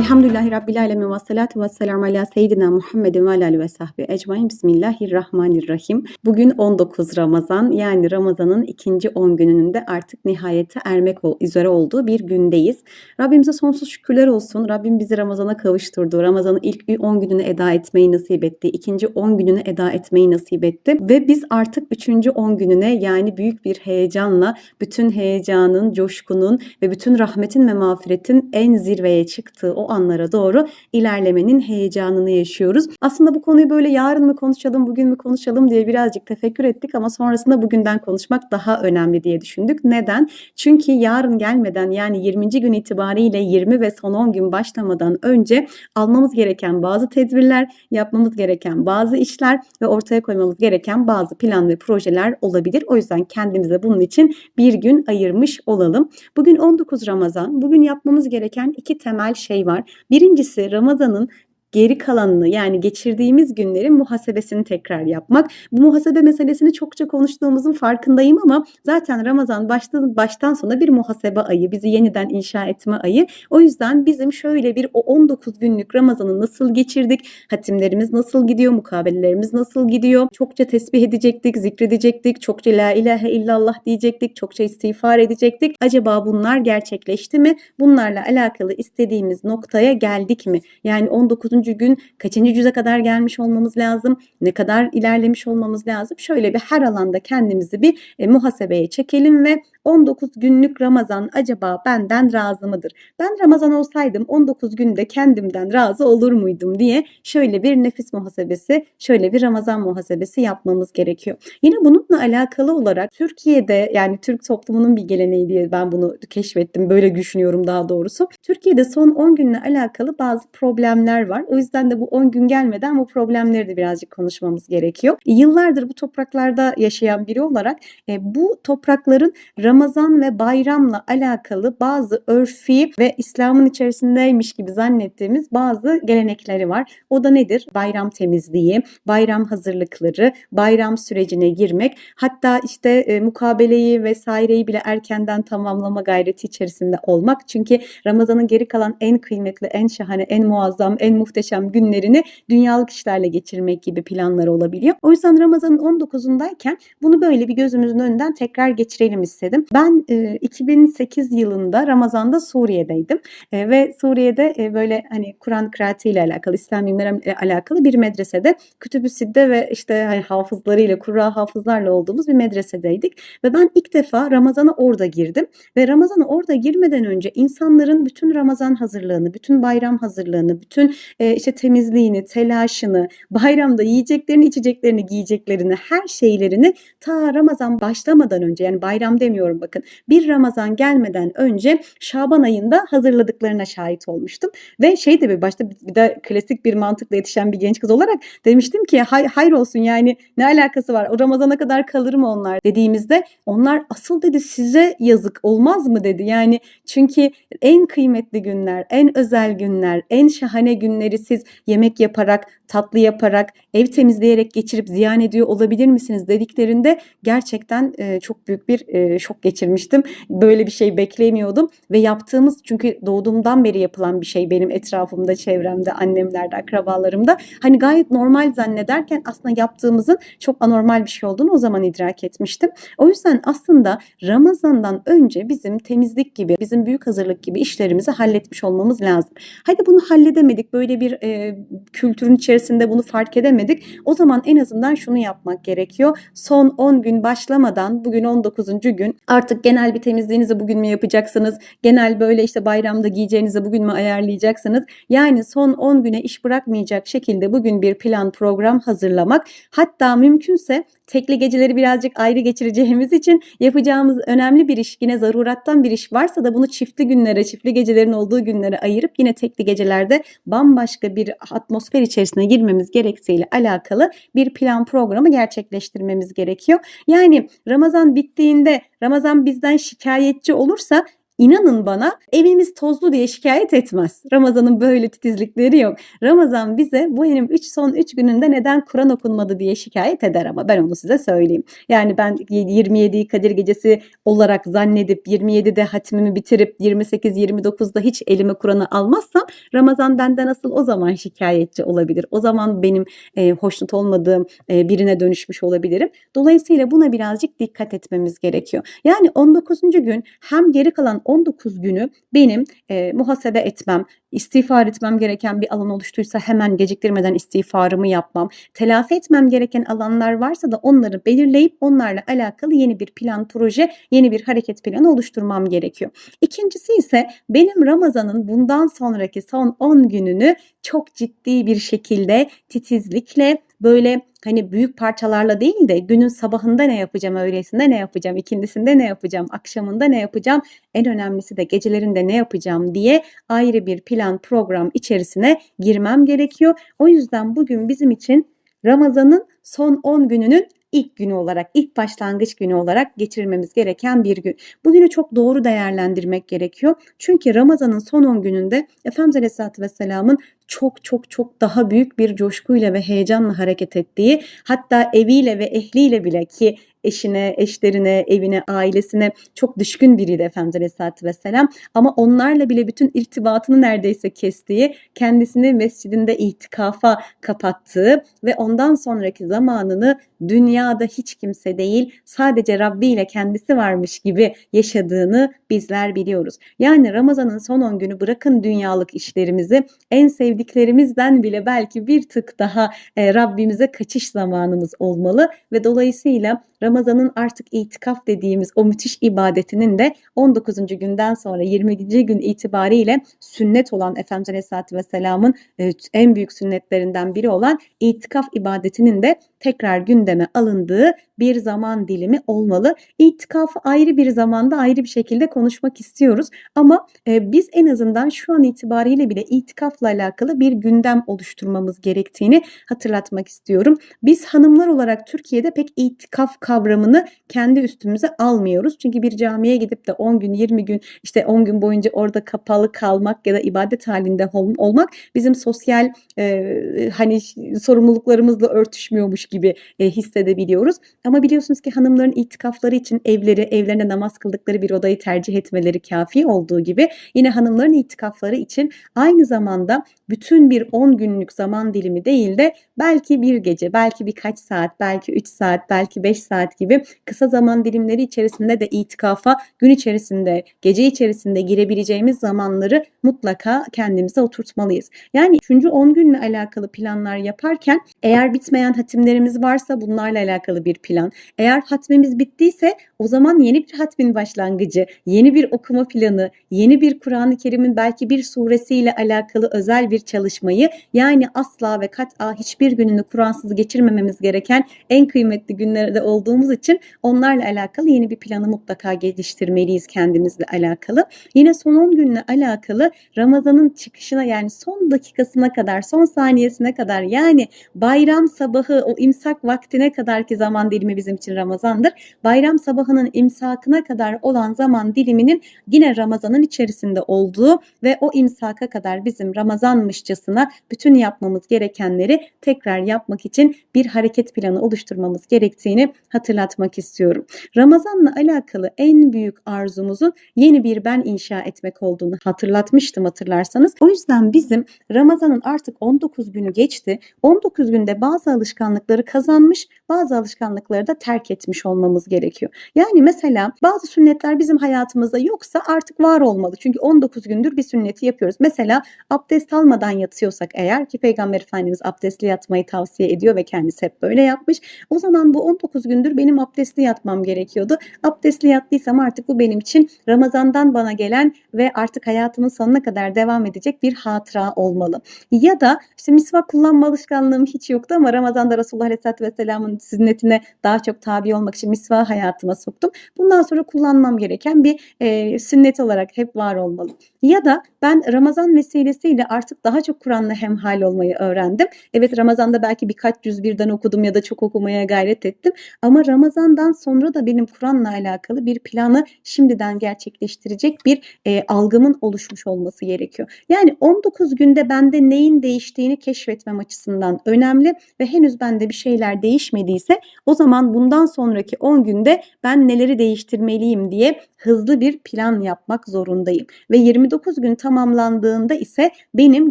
Elhamdülillahi Rabbil Alemin ve salatu ve selamu ala seyyidina Muhammedin ve alâli ve sahbi ecmain. Bismillahirrahmanirrahim. Bugün 19 Ramazan yani Ramazan'ın ikinci 10 gününün de artık nihayete ermek üzere olduğu bir gündeyiz. Rabbimize sonsuz şükürler olsun. Rabbim bizi Ramazan'a kavuşturdu. Ramazan'ın ilk bir 10 gününü eda etmeyi nasip etti. ikinci 10 gününü eda etmeyi nasip etti. Ve biz artık üçüncü 10 gününe yani büyük bir heyecanla bütün heyecanın, coşkunun ve bütün rahmetin ve mağfiretin en zirveye çıktığı o anlara doğru ilerlemenin heyecanını yaşıyoruz. Aslında bu konuyu böyle yarın mı konuşalım, bugün mü konuşalım diye birazcık tefekkür ettik ama sonrasında bugünden konuşmak daha önemli diye düşündük. Neden? Çünkü yarın gelmeden yani 20. gün itibariyle 20 ve son 10 gün başlamadan önce almamız gereken bazı tedbirler, yapmamız gereken bazı işler ve ortaya koymamız gereken bazı plan ve projeler olabilir. O yüzden kendimize bunun için bir gün ayırmış olalım. Bugün 19 Ramazan. Bugün yapmamız gereken iki temel şey var. Birincisi Ramazan'ın geri kalanını yani geçirdiğimiz günlerin muhasebesini tekrar yapmak. Bu muhasebe meselesini çokça konuştuğumuzun farkındayım ama zaten Ramazan baştan, baştan sona bir muhasebe ayı, bizi yeniden inşa etme ayı. O yüzden bizim şöyle bir o 19 günlük Ramazan'ı nasıl geçirdik, hatimlerimiz nasıl gidiyor, mukabelelerimiz nasıl gidiyor, çokça tesbih edecektik, zikredecektik, çokça la ilahe illallah diyecektik, çokça istiğfar edecektik. Acaba bunlar gerçekleşti mi? Bunlarla alakalı istediğimiz noktaya geldik mi? Yani 19 gün kaçıncı cüze kadar gelmiş olmamız lazım? Ne kadar ilerlemiş olmamız lazım? Şöyle bir her alanda kendimizi bir e, muhasebeye çekelim ve 19 günlük Ramazan acaba benden razı mıdır? Ben Ramazan olsaydım 19 günde kendimden razı olur muydum diye şöyle bir nefis muhasebesi, şöyle bir Ramazan muhasebesi yapmamız gerekiyor. Yine bununla alakalı olarak Türkiye'de yani Türk toplumunun bir geleneği diye ben bunu keşfettim. Böyle düşünüyorum daha doğrusu. Türkiye'de son 10 günle alakalı bazı problemler var. O yüzden de bu 10 gün gelmeden bu problemleri de birazcık konuşmamız gerekiyor. Yıllardır bu topraklarda yaşayan biri olarak e, bu toprakların Ramazan ve bayramla alakalı bazı örfi ve İslam'ın içerisindeymiş gibi zannettiğimiz bazı gelenekleri var. O da nedir? Bayram temizliği, bayram hazırlıkları, bayram sürecine girmek, hatta işte e, mukabeleyi vesaireyi bile erkenden tamamlama gayreti içerisinde olmak. Çünkü Ramazan'ın geri kalan en kıymetli, en şahane, en muazzam, en muhteşem günlerini dünyalık işlerle geçirmek gibi planları olabiliyor. O yüzden Ramazan'ın 19'undayken bunu böyle bir gözümüzün önünden tekrar geçirelim istedim. Ben e, 2008 yılında Ramazan'da Suriye'deydim. E, ve Suriye'de e, böyle hani Kur'an kıraatiyle alakalı, İslam bilimleriyle alakalı bir medresede Kütüb-ü Sidde ve işte hani hafızlarıyla, Kurra hafızlarla olduğumuz bir medresedeydik. Ve ben ilk defa Ramazan'a orada girdim. Ve Ramazan'a orada girmeden önce insanların bütün Ramazan hazırlığını, bütün bayram hazırlığını, bütün e, işte temizliğini, telaşını, bayramda yiyeceklerini, içeceklerini, giyeceklerini, her şeylerini ta Ramazan başlamadan önce yani bayram demiyorum bakın bir Ramazan gelmeden önce Şaban ayında hazırladıklarına şahit olmuştum. Ve şey de bir başta bir de klasik bir mantıkla yetişen bir genç kız olarak demiştim ki hay, hayır olsun yani ne alakası var o Ramazana kadar kalır mı onlar dediğimizde onlar asıl dedi size yazık olmaz mı dedi. Yani çünkü en kıymetli günler, en özel günler, en şahane günleri siz yemek yaparak, tatlı yaparak, ev temizleyerek geçirip ziyan ediyor olabilir misiniz dediklerinde gerçekten e, çok büyük bir e, şok geçirmiştim. Böyle bir şey beklemiyordum ve yaptığımız çünkü doğduğumdan beri yapılan bir şey benim etrafımda, çevremde, annemlerde, akrabalarımda hani gayet normal zannederken aslında yaptığımızın çok anormal bir şey olduğunu o zaman idrak etmiştim. O yüzden aslında Ramazan'dan önce bizim temizlik gibi, bizim büyük hazırlık gibi işlerimizi halletmiş olmamız lazım. Hadi bunu halledemedik, böyle bir e, kültürün içerisinde bunu fark edemedik. O zaman en azından şunu yapmak gerekiyor. Son 10 gün başlamadan bugün 19. gün artık genel bir temizliğinizi bugün mü yapacaksınız? Genel böyle işte bayramda giyeceğinizi bugün mü ayarlayacaksınız? Yani son 10 güne iş bırakmayacak şekilde bugün bir plan program hazırlamak. Hatta mümkünse tekli geceleri birazcık ayrı geçireceğimiz için yapacağımız önemli bir iş yine zarurattan bir iş varsa da bunu çiftli günlere, çiftli gecelerin olduğu günlere ayırıp yine tekli gecelerde bambaşka bir atmosfer içerisine girmemiz gerektiğiyle alakalı bir plan programı gerçekleştirmemiz gerekiyor. Yani Ramazan bittiğinde Ramazan bizden şikayetçi olursa inanın bana evimiz tozlu diye şikayet etmez. Ramazan'ın böyle titizlikleri yok. Ramazan bize bu benim 3 son 3 gününde neden Kur'an okunmadı diye şikayet eder ama ben onu size söyleyeyim. Yani ben 27 Kadir Gecesi olarak zannedip 27'de hatmimi bitirip 28-29'da hiç elime Kur'an'ı almazsam Ramazan benden asıl o zaman şikayetçi olabilir. O zaman benim e, hoşnut olmadığım e, birine dönüşmüş olabilirim. Dolayısıyla buna birazcık dikkat etmemiz gerekiyor. Yani 19. gün hem geri kalan 19 günü benim e, muhasebe etmem, istiğfar etmem gereken bir alan oluştuysa hemen geciktirmeden istiğfarımı yapmam, telafi etmem gereken alanlar varsa da onları belirleyip onlarla alakalı yeni bir plan, proje, yeni bir hareket planı oluşturmam gerekiyor. İkincisi ise benim Ramazan'ın bundan sonraki son 10 gününü çok ciddi bir şekilde titizlikle böyle hani büyük parçalarla değil de günün sabahında ne yapacağım, öğlesinde ne yapacağım, ikindisinde ne yapacağım, akşamında ne yapacağım, en önemlisi de gecelerinde ne yapacağım diye ayrı bir plan program içerisine girmem gerekiyor. O yüzden bugün bizim için Ramazan'ın son 10 gününün ilk günü olarak, ilk başlangıç günü olarak geçirmemiz gereken bir gün. Bugünü çok doğru değerlendirmek gerekiyor. Çünkü Ramazan'ın son 10 gününde Efendimiz Aleyhisselatü Vesselam'ın çok çok çok daha büyük bir coşkuyla ve heyecanla hareket ettiği hatta eviyle ve ehliyle bile ki eşine, eşlerine, evine, ailesine çok düşkün biriydi Efendimiz Aleyhisselatü Vesselam. Ama onlarla bile bütün irtibatını neredeyse kestiği, kendisini mescidinde itikafa kapattığı ve ondan sonraki zamanını dünyada hiç kimse değil sadece Rabbi ile kendisi varmış gibi yaşadığını bizler biliyoruz. Yani Ramazan'ın son 10 günü bırakın dünyalık işlerimizi en sevdiklerimizden bile belki bir tık daha e, Rabbimize kaçış zamanımız olmalı ve dolayısıyla Ramazan'ın artık itikaf dediğimiz o müthiş ibadetinin de 19. günden sonra 20. gün itibariyle sünnet olan Efendimiz Aleyhisselatü Vesselam'ın e, en büyük sünnetlerinden biri olan itikaf ibadetinin de tekrar gündeme alındığı bir zaman dilimi olmalı. İtikafı ayrı bir zamanda ayrı bir şekilde konuşmak istiyoruz ama e, biz en azından şu an itibariyle bile itikafla alakalı bir gündem oluşturmamız gerektiğini hatırlatmak istiyorum. Biz hanımlar olarak Türkiye'de pek itikaf kavramını kendi üstümüze almıyoruz. Çünkü bir camiye gidip de 10 gün 20 gün işte 10 gün boyunca orada kapalı kalmak ya da ibadet halinde olmak bizim sosyal e, hani sorumluluklarımızla örtüşmüyormuş gibi e, hissedebiliyoruz. Ama biliyorsunuz ki hanımların itikafları için evleri, evlerine namaz kıldıkları bir odayı tercih etmeleri kafi olduğu gibi yine hanımların itikafları için aynı zamanda bütün bir 10 günlük zaman dilimi değil de belki bir gece, belki birkaç saat, belki 3 saat, belki 5 saat gibi kısa zaman dilimleri içerisinde de itikafa gün içerisinde, gece içerisinde girebileceğimiz zamanları mutlaka kendimize oturtmalıyız. Yani 3. 10 günle alakalı planlar yaparken eğer bitmeyen hatimlerimiz varsa bunlarla alakalı bir plan. Eğer hatmimiz bittiyse o zaman yeni bir hatmin başlangıcı, yeni bir okuma planı, yeni bir Kur'an-ı Kerim'in belki bir suresiyle alakalı özel bir çalışmayı yani asla ve kat'a hiçbir gününü Kur'ansız geçirmememiz gereken en kıymetli günlerde olduğumuz için onlarla alakalı yeni bir planı mutlaka geliştirmeliyiz kendimizle alakalı. Yine son 10 günle alakalı Ramazan'ın çıkışına yani son dakikasına kadar, son saniyesine kadar yani bayram sabahı o imsak vaktine kadar ki zaman dilimi bizim için Ramazan'dır. Bayram sabahının imsakına kadar olan zaman diliminin yine Ramazan'ın içerisinde olduğu ve o imsaka kadar bizim Ramazanmışçasına bütün yapmamız gerekenleri tekrar yapmak için bir hareket planı oluşturmamız gerektiğini hatırlatmak istiyorum. Ramazan'la alakalı en büyük arzumuzun yeni bir ben inşa etmek olduğunu hatırlatmıştım hatırlarsanız. O yüzden bizim Ramazan'ın artık 19 günü geçti. 19 günde bazı alışkanlıkları kazanmış, bazı alışkanlıkları da terk etmiş olmamız gerekiyor. Yani mesela bazı sünnetler bizim hayatımızda yoksa artık var olmalı. Çünkü 19 gündür bir sünneti yapıyoruz. Mesela abdest almadan yatıyorsak eğer ki Peygamber Efendimiz abdestli yatmayı tavsiye ediyor ve kendisi hep böyle yapmış. O zaman bu 19 gündür benim abdestli yatmam gerekiyordu. Abdestli yattıysam artık bu benim için Ramazan'dan bana gelen ve artık hayatımın sonuna kadar devam edecek bir hatıra olmalı. Ya da işte misvak kullanma alışkanlığım hiç yoktu ama Ramazan'da Resulullah Aleyhisselatü Vesselam'ın sünnetine daha çok tabi olmak için misvağı hayatıma soktum. Bundan sonra kullanmam gereken bir e, sünnet olarak hep var olmalı. Ya da ben Ramazan vesilesiyle artık daha çok Kur'an'la hemhal olmayı öğrendim. Evet Ramazan'da belki birkaç yüz birden okudum ya da çok okumaya gayret ettim. Ama Ramazan'dan sonra da benim Kur'an'la alakalı bir planı şimdiden gerçekleştirecek bir e, algımın oluşmuş olması gerekiyor. Yani 19 günde bende neyin değiştiğini keşfetmem açısından önemli ve henüz bende bir şeyler değişmediyse o zaman bundan sonraki 10 günde ben neleri değiştirmeliyim diye hızlı bir plan yapmak zorundayım. Ve 29 gün tamamlandığında ise benim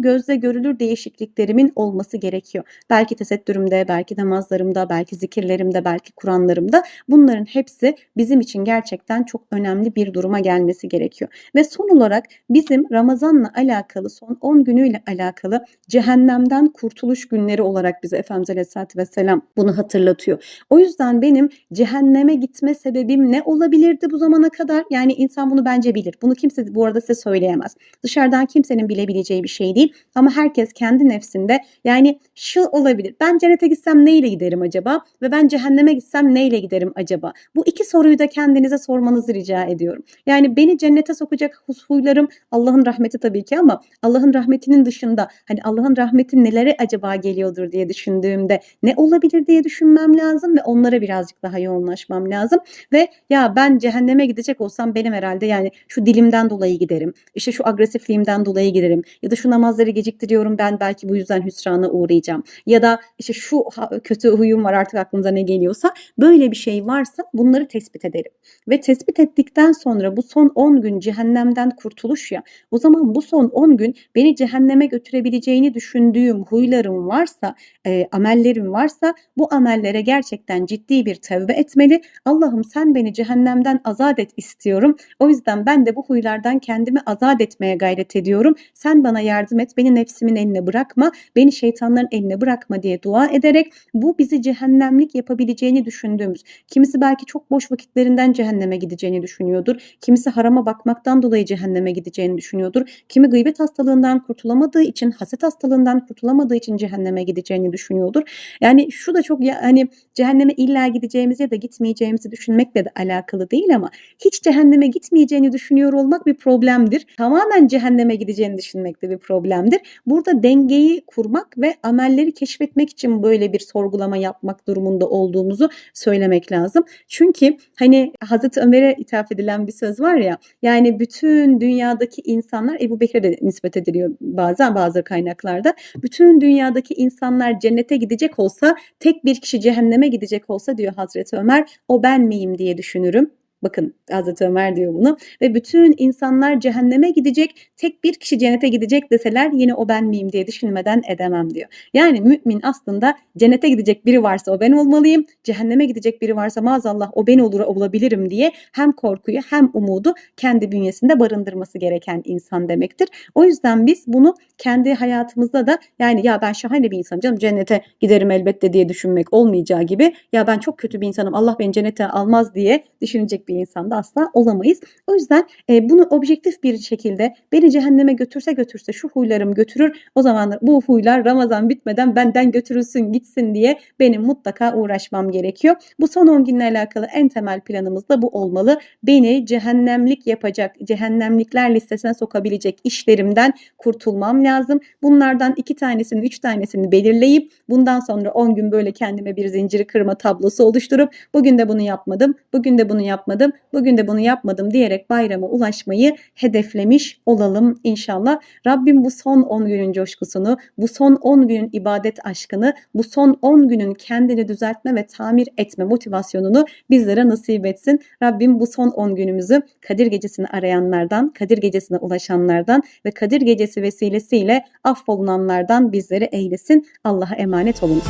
gözle görülür değişikliklerimin olması gerekiyor. Belki tesettürümde, belki namazlarımda, belki zikirlerimde, belki Kur'anlarımda bunların hepsi bizim için gerçekten çok önemli bir duruma gelmesi gerekiyor. Ve son olarak bizim Ramazan'la alakalı son 10 günüyle alakalı cehennemden kurtuluş günleri olarak bize Efendimiz Aleyhisselatü Vesselam bunu hatırlatıyor. O yüzden benim cehenneme gitme sebebim ne olabilirdi bu zamana kadar? Yani insan bunu bence bilir. Bunu kimse bu arada size söyleyemez. Dışarıdan kimsenin bilebileceği bir şey değil. Ama herkes kendi nefsinde yani şu olabilir. Ben cennete gitsem neyle giderim acaba? Ve ben cehenneme gitsem neyle giderim acaba? Bu iki soruyu da kendinize sormanızı rica ediyorum. Yani beni cennete sokacak huylarım Allah'ın rahmeti tabii ki ama Allah'ın rahmetinin dışında hani Allah'ın rahmeti nelere acaba geliyordur diye düşündüğümde ne olabilir diye düşünmem lazım ve onlara birazcık daha yoğunlaşmam lazım. Ve ya ben cehenneme gidecek olsam benim herhalde yani şu dilimden dolayı giderim. İşte şu agresifliğimden dolayı giderim. Ya da şu namazları geciktiriyorum ben belki bu yüzden hüsrana uğrayacağım. Ya da işte şu kötü huyum var artık aklınıza ne geliyorsa böyle bir şey varsa bunları tespit ederim. Ve tespit ettikten sonra bu son 10 gün cehennemden kurtuluş ya o zaman bu son 10 gün beni cehenneme götürebileceğini düşündüğüm huylarım varsa, e, amellerim varsa bu amellere gerçekten ciddi bir tevbe etmeli. Allah'ım sen beni cehennemden azat et istiyorum. O yüzden ben de bu huylardan kendimi azat etmeye gayret ediyorum. Sen bana yardım et, beni nefsimin eline bırakma, beni şeytanların eline bırakma diye dua ederek bu bizi cehennemlik yapabileceğini düşündüğümüz, kimisi belki çok boş vakitlerinden cehenneme gideceğini düşünüyordur. Kimisi harama bakmaktan dolayı cehenneme gideceğini düşünüyordur. Kimi gıybet hastalığından kurtulamadığı için, haset hastalığından kurtulamadığı için cehenneme gideceğini düşünüyordur. Yani şu da çok ya, hani cehenneme illa gideceğimizi ya da gitmeyeceğimizi düşünmekle de alakalı değil ama hiç cehenneme gitmeyeceğini düşünüyor olmak bir problemdir. Tamamen cehenneme gideceğini düşünmek de bir problemdir. Burada dengeyi kurmak ve amelleri keşfetmek için böyle bir sorgulama yapmak durumunda olduğumuzu söylemek lazım. Çünkü hani Hazreti Ömer'e ithaf edilen bir söz var ya yani bütün dünyadaki insanlar Ebu Bekir'e de nispet ediliyor bazen bazı kaynaklarda. Bütün dünyadaki insanlar cennete gidecek olsa tek bir kişi cehenneme gidecek olsa diyor Hazreti Ömer o ben miyim diye düşünürüm. Bakın Hazreti Ömer diyor bunu. Ve bütün insanlar cehenneme gidecek, tek bir kişi cennete gidecek deseler yine o ben miyim diye düşünmeden edemem diyor. Yani mümin aslında cennete gidecek biri varsa o ben olmalıyım, cehenneme gidecek biri varsa maazallah o ben olur olabilirim diye hem korkuyu hem umudu kendi bünyesinde barındırması gereken insan demektir. O yüzden biz bunu kendi hayatımızda da yani ya ben şahane bir insanım canım cennete giderim elbette diye düşünmek olmayacağı gibi ya ben çok kötü bir insanım Allah beni cennete almaz diye düşünecek bir insanda asla olamayız. O yüzden e, bunu objektif bir şekilde beni cehenneme götürse götürse şu huylarım götürür. O zaman bu huylar Ramazan bitmeden benden götürülsün gitsin diye benim mutlaka uğraşmam gerekiyor. Bu son 10 günle alakalı en temel planımız da bu olmalı. Beni cehennemlik yapacak, cehennemlikler listesine sokabilecek işlerimden kurtulmam lazım. Bunlardan iki tanesini, üç tanesini belirleyip bundan sonra 10 gün böyle kendime bir zinciri kırma tablosu oluşturup bugün de bunu yapmadım, bugün de bunu yapmadım yapmadım, bugün de bunu yapmadım diyerek bayrama ulaşmayı hedeflemiş olalım inşallah. Rabbim bu son 10 günün coşkusunu, bu son 10 günün ibadet aşkını, bu son 10 günün kendini düzeltme ve tamir etme motivasyonunu bizlere nasip etsin. Rabbim bu son 10 günümüzü Kadir Gecesi'ni arayanlardan, Kadir Gecesi'ne ulaşanlardan ve Kadir Gecesi vesilesiyle affolunanlardan bizleri eylesin. Allah'a emanet olun.